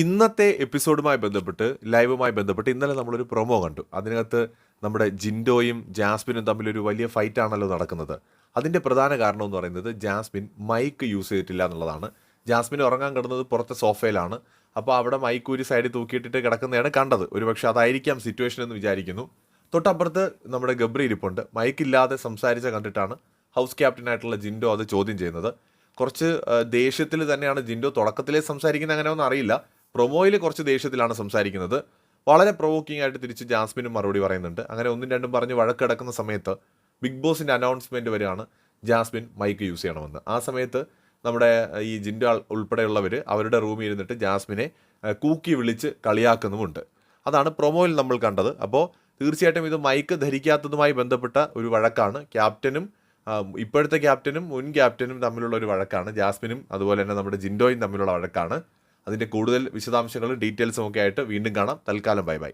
ഇന്നത്തെ എപ്പിസോഡുമായി ബന്ധപ്പെട്ട് ലൈവുമായി ബന്ധപ്പെട്ട് ഇന്നലെ നമ്മളൊരു പ്രൊമോ കണ്ടു. അതിനകത്ത് നമ്മുടെ ജിൻഡോയും ജാസ്മിനും തമ്മിലൊരു വലിയ ഫൈറ്റ് ആണല്ലോ നടക്കുന്നത്. അതിന്റെ പ്രധാന കാരണം എന്ന് പറയുന്നത് ജാസ്മിൻ മൈക്ക് യൂസ് ചെയ്തിട്ടില്ല എന്നുള്ളതാണ്. ജാസ്മിൻ ഉറങ്ങാൻ കിടന്നത് പുറത്തെ സോഫയിലാണ്. അപ്പോൾ അവിടെ മൈക്ക് ഒരു സൈഡിൽ തൂക്കിയിട്ടിട്ട് കിടക്കുന്നതാണ് കണ്ടത്. ഒരുപക്ഷെ അതായിരിക്കാം സിറ്റുവേഷൻ എന്ന് വിചാരിക്കുന്നു. തൊട്ടപ്പുറത്ത് നമ്മുടെ ഗബ്രി ഇരിപ്പുണ്ട്. മൈക്കില്ലാതെ സംസാരിച്ച കണ്ടിട്ടാണ് ഹൗസ് ക്യാപ്റ്റനായിട്ടുള്ള ജിൻഡോ അത് ചോദ്യം ചെയ്യുന്നത്. കുറച്ച് ദേഷ്യത്തിൽ തന്നെയാണ് ജിൻഡോ തുടക്കത്തിലേ സംസാരിക്കുന്നത് അങ്ങനെ ഒന്നും അറിയില്ല. പ്രൊമോയിൽ കുറച്ച് ദേഷ്യത്തിലാണ് സംസാരിക്കുന്നത്. വളരെ പ്രൊവോക്കിംഗ് ആയിട്ട് തിരിച്ച് ജാസ്മിനും മറുപടി പറയുന്നുണ്ട്. അങ്ങനെ ഒന്നും രണ്ടും പറഞ്ഞ് വഴക്കിടക്കുന്ന സമയത്ത് ബിഗ് ബോസിന്റെ അനൗൺസ്മെന്റ് വരെയാണ് ജാസ്മിൻ മൈക്ക് യൂസ് ചെയ്യണമെന്ന്. ആ സമയത്ത് നമ്മുടെ ഈ ജിൻഡാൾ ഉൾപ്പെടെയുള്ളവർ അവരുടെ റൂമിൽ ഇരുന്നിട്ട് ജാസ്മിനെ കൂക്കി വിളിച്ച് കളിയാക്കുന്നുമുണ്ട്. അതാണ് പ്രൊമോയിൽ നമ്മൾ കണ്ടത്. അപ്പോൾ തീർച്ചയായിട്ടും ഇത് മൈക്ക് ധരിക്കാത്തതുമായി ബന്ധപ്പെട്ട ഒരു വഴക്കാണ്. ക്യാപ്റ്റനും ഇപ്പോഴത്തെ ക്യാപ്റ്റനും മുൻ ക്യാപ്റ്റനും തമ്മിലുള്ള ഒരു വഴക്കാണ്. ജാസ്മിനും അതുപോലെ തന്നെ നമ്മുടെ ജിൻഡോയും തമ്മിലുള്ള വഴക്കാണ്. അതിന്റെ കൂടുതൽ വിശദാംശങ്ങളും ഡീറ്റെയിൽസും ഒക്കെ ആയിട്ട് വീണ്ടും കാണാം. തൽക്കാലം ബൈ ബൈ.